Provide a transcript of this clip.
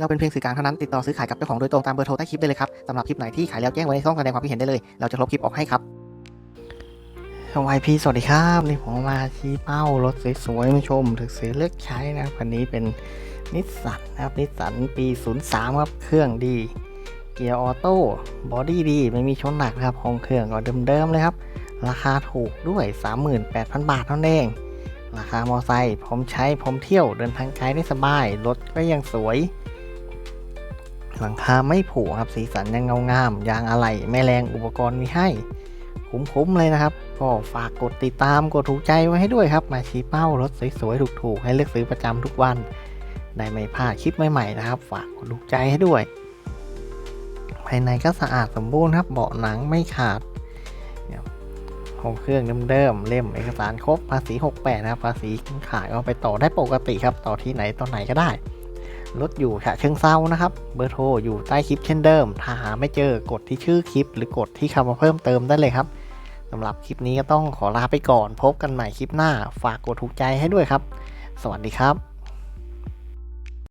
เราเป็นเพียงสื่อกลางเท่านั้นติดต่อซื้อขายกับเจ้าของโดยตรงตามเบอร์โทรใต้คลิปได้เลยครับสำหรับคลิปไหนที่ขายแล้วแจ้งไว้ในช่องแสดงความคิดเห็นได้เลย เราจะลบคลิปออกให้ครับวายพีสวัสดีครับนี่ผมมาชี้เป้ารถสวยๆมาชมถึกซื้อเลือกใช้นะครับคันนี้เป็นนิสสันนะครับนิสสันปี03ครับเครื่องดี เกียร์ออโต้บอดี้ดีไม่มีชนหนักนะครับห้องเครื่องก็เดิมๆเลยครับ ราคาถูกด้วย 38,000 บาทเท่านั้นเองราคามอไซค์พร้อมใช้พร้อมเที่ยวเดินทางไกลได้สบายรถก็ยังสวย หลังคาไม่ผุครับสีสันยังเงางามยางอะไหล่ไม่แรงอุปกรณ์มีให้ คุ้มๆเลยนะครับ ก็ฝากกดติดตามกดถูกใจไว้ให้ด้วยครับ มาชี้เป้ารถสวยๆถูกๆให้เลือกซื้อประจำทุกวันได้ไม่พลาดคลิปใหม่ๆนะครับ ฝากกดถูกใจให้ด้วย ภายในก็สะอาดสมบูรณ์ครับเบาะหนังไม่ขาดห้องเครื่องเดิมๆเล่มเอกสารครบภาษี 68 นะครับภาษีขายเอาไปต่อได้ปกติครับ ต่อที่ไหนตอนไหนก็ได้ รถอยู่ฉะเชิงเซานะครับ เบอร์โทรอยู่ใต้คลิปเช่นเดิม ถ้าหาไม่เจอกดที่ชื่อคลิป หรือกดที่คำว่าเพิ่มเติมได้เลยครับสำหรับคลิปนี้ก็ต้องขอลาไปก่อน พบกันใหม่คลิปหน้า ฝากกดถูกใจให้ด้วยครับ สวัสดีครับ